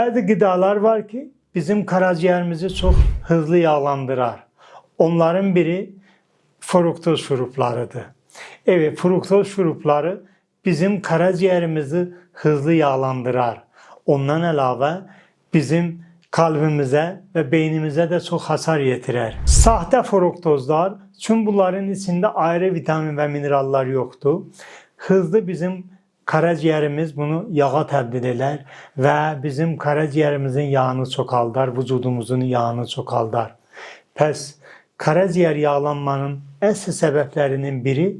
Bazı gıdalar var ki bizim karaciğerimizi çok hızlı yağlandırar. Onların biri fruktoz şuruplarıdır. Evet, fruktoz şurupları bizim karaciğerimizi hızlı yağlandırar. Ondan əlavə bizim kalbimize ve beynimize de çok hasar getirir. Sahte fruktozlar, çünkü bunların içinde ayrı vitamin ve minerallar yoktu. Hızlı bizim karaciğerimiz bunu yağa təbdil eder ve bizim karaciğerimizin yağını çoxaldar, vücudumuzun yağını çoxaldar. Pəs karaciğer yağlanmanın əsl səbəblərinin biri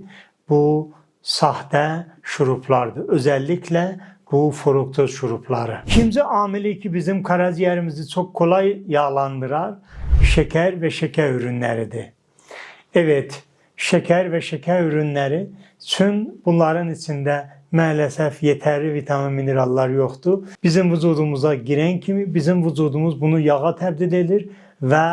bu sahte şuruplardır. Özellikle bu fruktoz şurupları. İkinci amili ki bizim karaciğerimizi çok kolay yağlandırar şeker ve şeker ürünleridir. Evet, şeker ve şeker ürünleri tüm bunların içinde maalesef yeterli vitamin minerallar yoktu. Bizim vücudumuza giren kimi bizim vücudumuz bunu yağa təbdil edir ve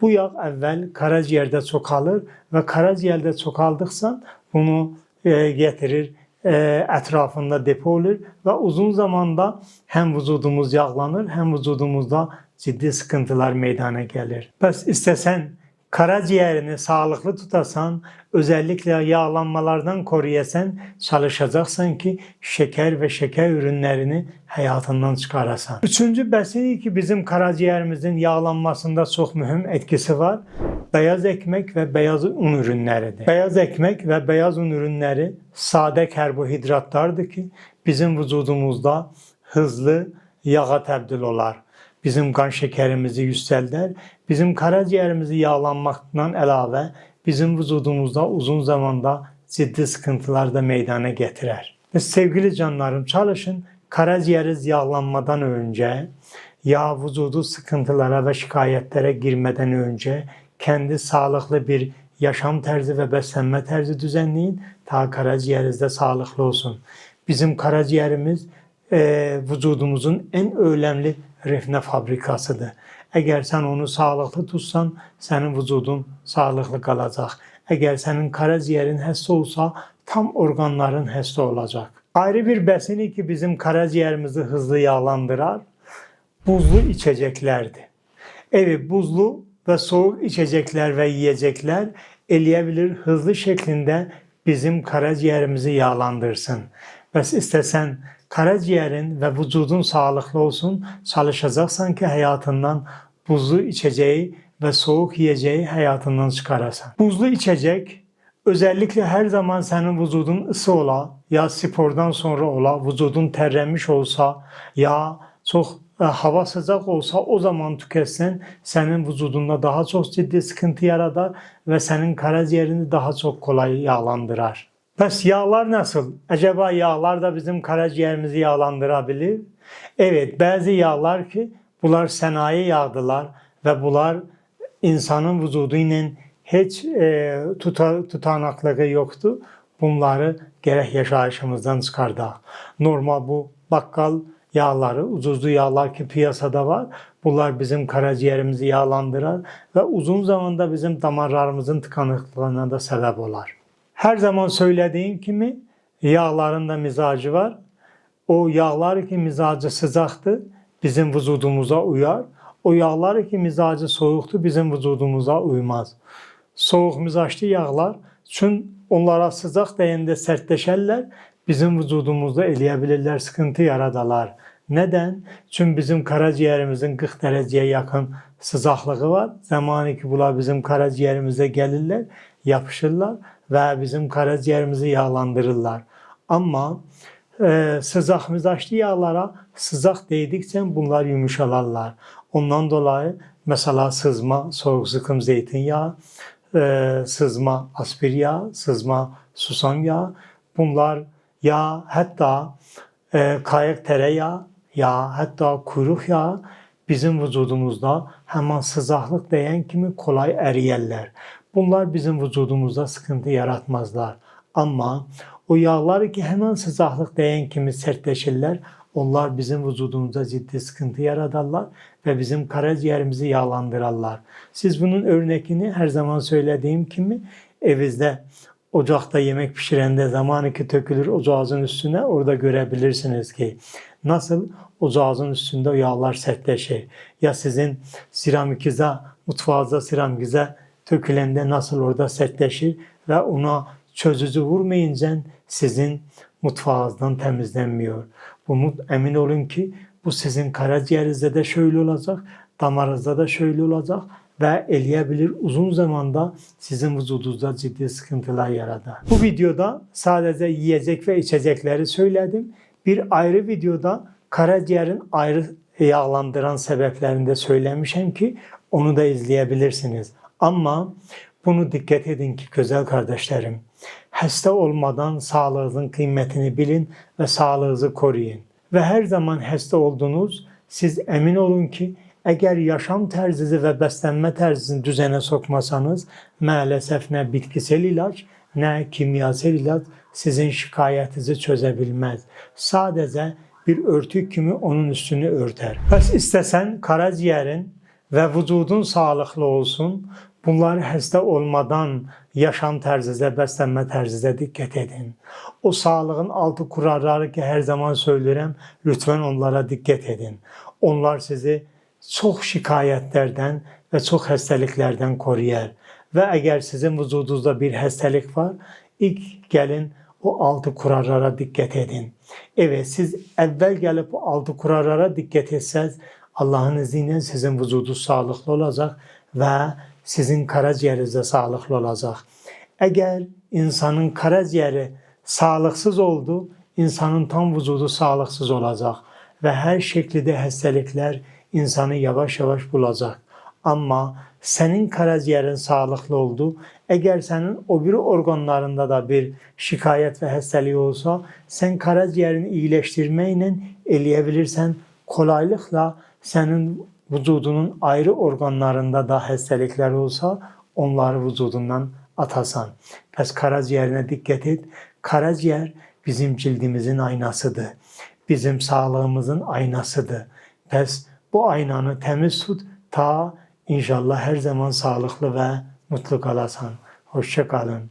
bu yağ evvel karaciğerde çoxalır ve karaciğerde çoxaldıkça bunu e, getirir e, etrafında depo olur ve uzun zamanda hem vücudumuz yağlanır hem vücudumuzda ciddi sıkıntılar meydana gelir. Bəs istesen karaciğerini sağlıklı tutasan, özellikle yağlanmalardan koruyasan, çalışacaksan ki şeker ve şeker ürünlerini hayatından çıkarasan. Üçüncü besin ki bizim karaciğerimizin yağlanmasında çok mühim etkisi var. Beyaz ekmek ve beyaz un ürünleridir. Beyaz ekmek ve beyaz un ürünleri sade karbohidratlardır ki bizim vücudumuzda hızlı yağa təbdil olar. Bizim kan şekerimizi yükselter. Bizim karaciğerimizi yağlanmaktan əlavə bizim vücudumuzda uzun zamanda ciddi sıkıntılar da meydana getirir. Sevgili canlarım çalışın karaciğeriz yağlanmadan önce yağ vücudu sıkıntılara ve şikayetlere girmeden önce kendi sağlıklı bir yaşam terzi ve beslenme terzi düzenleyin. Ta karaciğeriniz de sağlıklı olsun. Bizim karaciğerimiz e, vücudumuzun en önemli refne fabrikasıdır. Eğer sen onu sağlıklı tutsan, senin vücudun sağlıklı kalacak. Eğer senin karaciğerin hasta olsa, tam organların hasta olacak. Ayrı bir besini ki bizim karaciğerimizi hızlı yağlandırar, buzlu içeceklerdi. Evet buzlu ve soğuk içecekler ve yiyecekler eleyebilir hızlı şeklinde bizim karaciğerimizi yağlandırsın. Bəs istesen karaciğerin ve vücudun sağlıklı olsun, çalışacaksan ki hayatından buzlu içeceği ve soğuk yiyeceği hayatından çıkarasan. Buzlu içecek özellikle her zaman senin vücudun ısı ola ya spordan sonra ola, vücudun terlemiş olsa ya çok e, hava sıcak olsa o zaman tüketsen senin vücudunda daha çok ciddi sıkıntı yaradar ve senin karaciğerini daha çok kolay yağlandırar. Pes yağlar nasıl? Acaba yağlar da bizim karaciğerimizi yağlandırabilir? Evet, bazı yağlar ki bunlar sanayi yağdılar ve bunlar insanın vücudu ile hiç e, tuta, tutanaklığı yoktu. Bunları gerek yaşayışımızdan çıkardı. Normal bu bakkal yağları, ucuzlu yağlar ki piyasada var. Bunlar bizim karaciğerimizi yağlandırar ve uzun zamanda bizim damarlarımızın tıkanıklığına da sebep olar. Her zaman söylediğim kimi yağların da mizacı var. O yağlar ki mizacı sıcaktı bizim vücudumuza uyar. O yağlar ki mizacı soğuktu bizim vücudumuza uymaz. Soğuk mizaçlı yağlar çünkü onlara sıcak deyəndə sertleşerler bizim vücudumuzda eleyebilirler, sıkıntı yaradalar. Neden? Çünkü bizim karaciğerimizin 40 dereceye yakın sıcaklığı var. Zamanı ki bunlar bizim karaciğerimize gelirler, yapışırlar ve bizim karaciğerimizi yağlandırırlar. Ama e, sıcak mizaçlı yağlara sıcak değdikçe bunlar yumuşalarlar. Ondan dolayı mesela sızma, soğuk sıkım zeytinyağı, e, sızma aspir yağı, sızma susam yağı, bunlar yağ hatta e, kayık tereyağı, yağ hatta kuyruk yağı bizim vücudumuzda hemen sıcaklık değen kimi kolay eriyerler. Bunlar bizim vücudumuzda sıkıntı yaratmazlar. Ama o yağlar ki hemen sıcaklık değen kimi sertleşirler. Onlar bizim vücudumuzda ciddi sıkıntı yaradarlar ve bizim karaciğerimizi yağlandırırlar. Siz bunun örnekini her zaman söylediğim kimi evinizde ocakta yemek pişirende zamanı ki tökülür ocağın üstüne orada görebilirsiniz ki Nasıl ocağınızın üstünde o yağlar sertleşir. Ya sizin seramikize, mutfağınıza seramikize dökülende nasıl orada sertleşir ve ona çözücü vurmayınca sizin mutfağınızdan temizlenmiyor. Bu emin olun ki bu sizin karaciğerinizde de şöyle olacak, damarınızda da şöyle olacak ve eleyebilir uzun zamanda sizin vücudunuzda ciddi sıkıntılar yaratar. Bu videoda sadece yiyecek ve içecekleri söyledim. Bir ayrı videoda karaciğerin ayrı yağlandıran sebeplerini de söylemişim ki onu da izleyebilirsiniz. Ama bunu dikkat edin ki güzel kardeşlerim. Hasta olmadan sağlığınızın kıymetini bilin ve sağlığınızı koruyun. Ve her zaman hasta oldunuz, siz emin olun ki eğer yaşam tarzınızı ve beslenme tarzını düzene sokmasanız maalesef ne bitkisel ilaç ne kimyasal ilaç sizin şikayetinizi çözebilmez. Sadece bir örtük kimi onun üstünü örter. Pes istesen karaciğerin ve vücudun sağlıklı olsun. Bunlar hasta olmadan yaşam tarzınıza, beslenme tarzınıza dikkat edin. O sağlığın altı kuralları ki her zaman söylerim, lütfen onlara dikkat edin. Onlar sizi çok şikayetlerden ve çok hastalıklardan koruyar. Ve eğer sizin vücudunuzda bir hastalık var, ilk gelin o altı kurallara dikkat edin. Evet siz evvel gelip o altı kurallara dikkat etseniz Allah'ın izniyle sizin vücudu sağlıklı olacak ve sizin karaciğeriniz de sağlıklı olacak. Eğer insanın karaciğeri sağlıksız oldu, insanın tam vücudu sağlıksız olacak ve her şekilde hastalıklar insanı yavaş yavaş bulacak. Ama senin karaciğerin sağlıklı oldu. Eğer senin o bir organlarında da bir şikayet ve hastalığı olsa sen karaciğerini iyileştirmeyle eleyebilirsen kolaylıkla senin vücudunun ayrı organlarında da hastalıklar olsa onları vücudundan atasan. Pes karaciğerine dikkat et. Karaciğer bizim cildimizin aynasıdır. Bizim sağlığımızın aynasıdır. Pes bu aynanı temiz tut ta inşallah her zaman sağlıklı ve mutlu kalasan. Hoşça kalın.